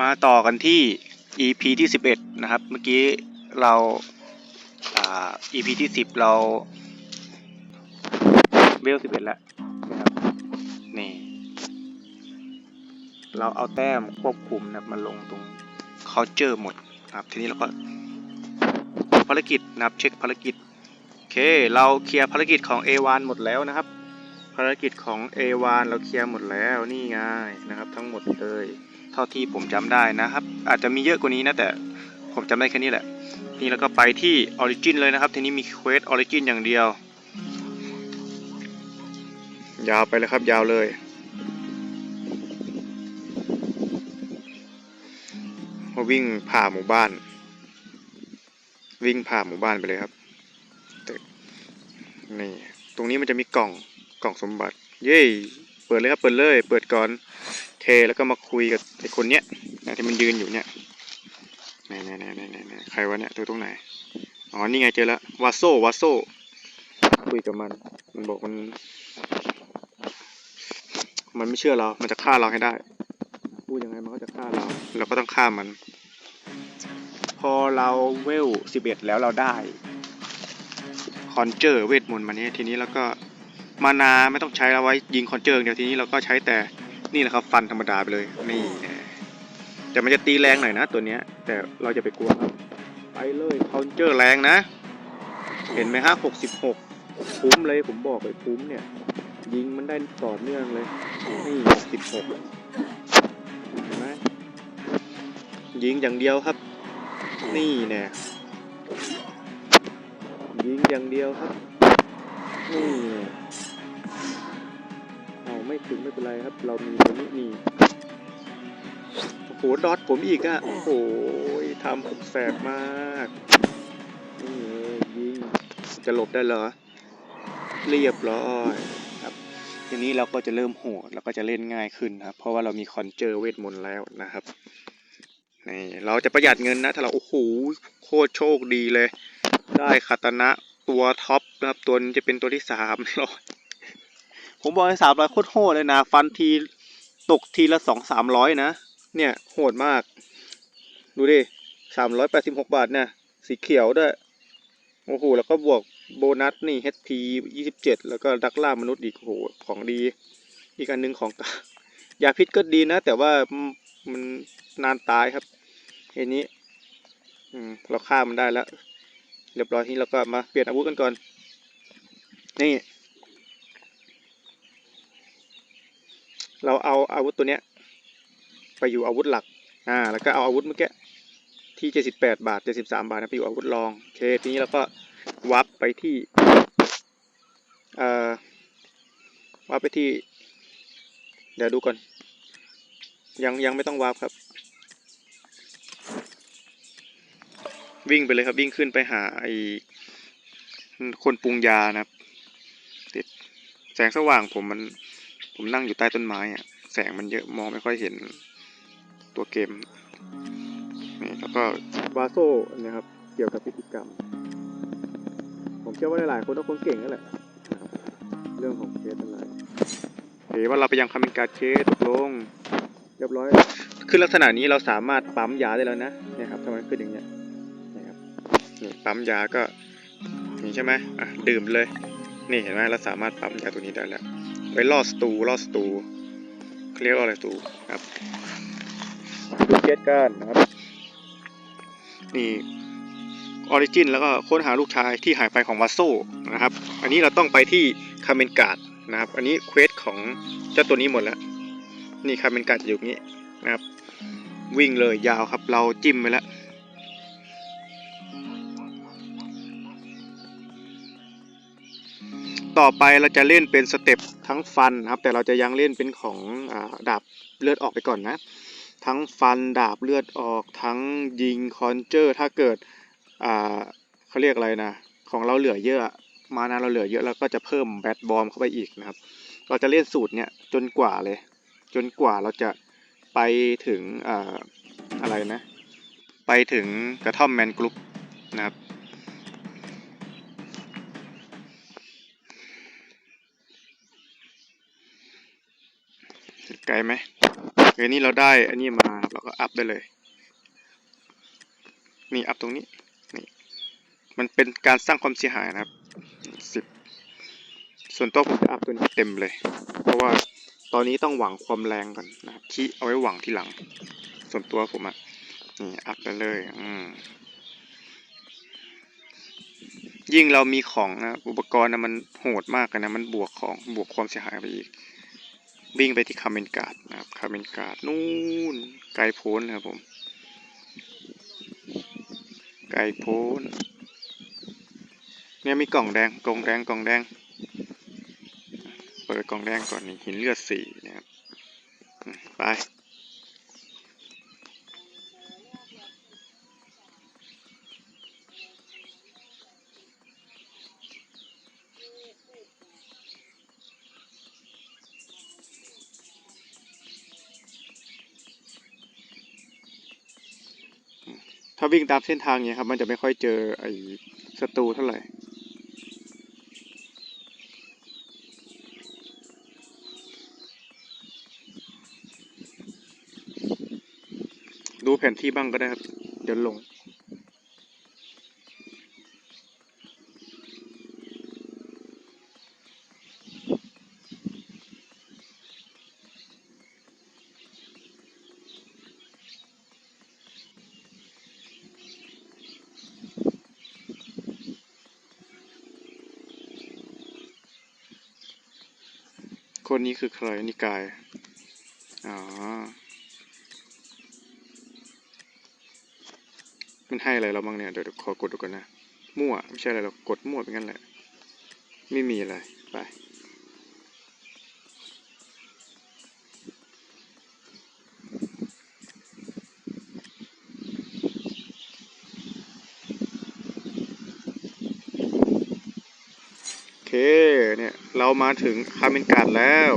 มาต่อกันที่ EP ที่ 11 นะครับ เมื่อกี้เราอ่า EP ที่ 10 เราเวล11 แล้วนะครับนี่ เราเอาแต้มควบคุมนะครับมาลงตรง culture หมดนะครับ ทีนี้เราก็ภารกิจนะครับ เช็คภารกิจ โอเค เราเคลียร์ภารกิจของ A1 หมดแล้วนะครับ ภารกิจของ A1 เราเคลียร์หมดแล้วนี่ไงนะครับ ทั้งหมดเลย เท่าที่ผมจำได้นะครับ อาจจะมีเยอะกว่านี้นะแต่ผมจำได้แค่นี้แหละ นี่แล้วก็ไปที่ Origin เลยนะครับ ทีนี้มีเควส Origin อย่างเดียว ยาวไปเลยครับยาวเลย วิ่งผ่าหมู่บ้าน วิ่งผ่าหมู่บ้านไปเลยครับนี่ตรงนี้มันจะมีกล่องกล่องสมบัติ เย้เปิดเลยครับเปิดเลย เปิดก่อน เทแล้วก็มาคุยกับไอ้คนเนี้ยนะที่มันยืนอยู่เนี่ยไหนไหนไหนไหนไหนใครวะเนี่ยตัวตรงไหนอ๋อนี่ไงเจอแล้ววาโซวาโซคุยกับมัน มันบอกมัน มันไม่เชื่อเรา มันจะฆ่าเราให้ได้พูดยังไงมันก็จะฆ่าเราเราก็ต้องฆ่ามัน พอเราเวลสิบเอ็ดแล้วเราได้คอนเจอร์เวทมนต์มานี้ยทีนี้เราก็มานาไม่ต้องใช้เอาไว้ยิงคอนเจอร์เดียวทีนี้เราก็ใช้แต่ นี่แหละครับ ฟันธรรมดาไปเลย นี่นะแต่มันจะตีแรงหน่อยนะตัวเนี้ย แต่เราจะไปกลัวครับ ไปเลยคอนเจอร์แรงนะ เห็นไหมฮะหกสิบหกคุ้มเลยผมบอกเลยคุ้มเนี่ย ยิงมันได้ต่อเนื่องเลย นี่หกสิบหกเห็นไหมยิงอย่างเดียวครับ นี่แน่ยิงอย่างเดียวครับ นี่ ไม่ถึงไม่เป็นไรครับ เรามีตัวนี้นี่โอ้โหดอทผมอีกอะโอ้โหทำผมแสบมากนี่เลยยิงจะหลบได้เหรอ เรียบร้อยครับทีนี้เราก็จะเริ่มโหดแล้วก็จะเล่นง่ายขึ้นครับ เพราะว่าเรามีคอนเจอร์เวทมนต์แล้วนะครับนี่เราจะประหยัดเงินนะ ถ้าเราโอ้โหโคตรโชคดีเลย ได้คาตนะตัวท็อปนะครับ ตัวนี้จะเป็นตัวที่สามร้อย ผมบอกให้สามร้อยโคตรโหดเลยนะ ฟันทีตกทีละสองสามร้อยนะ เนี่ยโหดมาก ดูดิสามร้อยแปดสิบหกบาทเนี่ย สีเขียวด้วย โอ้โห แล้วก็บวกโบนัสนี่ HP ยี่สิบเจ็ดแล้วก็ดักล่ามนุษย์อีกโอ้โหของดี อีกอันหนึงของยาพิษก็ดีนะ แต่ว่ามันนานตายครับอันนี้อืมเราฆ่ามันได้แล้ว เรียบร้อยทีนี้เราก็มาเปลี่ยนอาวุธกันก่อน นี่ เราเอาอาวุธตัวเนี้ยไปอยู่อาวุธหลัก อ่า แล้วก็เอาอาวุธเมื่อกี้ที่เจ็ดสิบแปดบาทเจ็ดสิบสามบาทนะไปอยู่อาวุธรอง โอเค ทีนี้เราก็วับไปที่ เอ่อ วับไปที่ เดี๋ยวดูก่อน ยังยังไม่ต้องวับครับ วิ่งไปเลยครับ วิ่งขึ้นไปหาไอ้คนปรุงยานะครับติดแสงสว่างผมมัน ผมนั่งอยู่ใต้ต้นไม้อะแสงมันเยอะมองไม่ค่อยเห็นตัวเกมนี่แล้วก็วาโซ่นะครับเกี่ยวกับพิธีกรรม ผมเชื่อว่าหลายๆคนต้องคงเก่งนั่นแหละนะครับเรื่องของเคสอะไรเห็นว่าเราไปยังคำเป็นการเคสตกลงเรียบร้อยขึ้นลักษณะนี้เราสามารถปั๊มยาได้แล้วนะเนี่ยครับทำไมขึ้นอย่างเงี้ยนะครับนี่ปั๊มยาก็นี่ใช่ไหมอะดื่มเลย นี่เห็นไหมเราสามารถปั๊มยาตัวนี้ได้แล้ว ไว้ล่อสตูล่อสตูเขาเรียกว่าอะไรสตูครับดูเกตกันนะครับ นี่ออริจินแล้วก็ค้นหาลูกชายที่หายไปของวัสโซนะครับ อันนี้เราต้องไปที่คาเมนการ์ดนะครับ อันนี้เควสของเจ้าตัวนี้หมดแล้ว นี่คาเมนการ์ดจะอยู่อย่างนี้นะครับ วิ่งเลยยาวครับเราจิ้มไปแล้ว ต่อไปเราจะเล่นเป็นสเต็ปทั้งฟันนะครับ แต่เราจะยังเล่นเป็นของอดาบเลือดออกไปก่อนนะ ทั้งฟันดาบเลือดออกทั้งยิงคอนเจอร์ ถ้าเกิดเขาเรียกอะไรนะ ของเราเหลือเยอะ มานาเราเหลือเยอะแล้วก็จะเพิ่มแบทบอมเข้าไปอีกนะครับ เราจะเล่นสูตรเนี้ยจนกว่าเลย จนกว่าเราจะไปถึงออะไรนะ ไปถึงกระท่อมแมนกรุ๊ปนะครับ ไกลไหมโอเคนี่เราได้อันนี้มาเราก็อัพได้เลย นี่อัพตรงนี้ นี่ มันเป็นการสร้างความเสียหายนะครับสิบส่วนตัวผมจะอัพตัวนี้เต็มเลย เพราะว่าตอนนี้ต้องหวังความแรงก่อนนะครับที่เอาไว้หวังทีหลัง ส่วนตัวผมอะนี่อัพไปเลย อืมยิ่งเรามีของนะอุปกรณ์นะมันโหดมากนะมันบวกของบวกความเสียหายไปอีก วิ่งไปที่คาเมนการ์ดนะครับคาเมนการ์ดนู่นไกลโพ้นนะครับผม ไกลโพ้นเนี่ยมีกล่องแดงกล่องแดงกล่องแดง เปิดกล่องแดงก่อนนี่หินเลือดสี่นะครับไป วิ่งตามเส้นทางเนี้ยครับ มันจะไม่ค่อยเจอไอ้ศัตรูเท่าไหร่ดูแผนที่บ้างก็ได้ครับ เดี๋ยวลง คนนี้คือใครนิกาย อ๋อ มันให้อะไรเราบ้างเนี่ย เดี๋ยวขอกดดูก่อนนะ มั่ว ไม่ใช่อะไรหรอกดมั่วเป็นงั้นแหละ ไม่มีอะไร ไป โอเค เรามาถึงคาเมนการ์ดแล้ว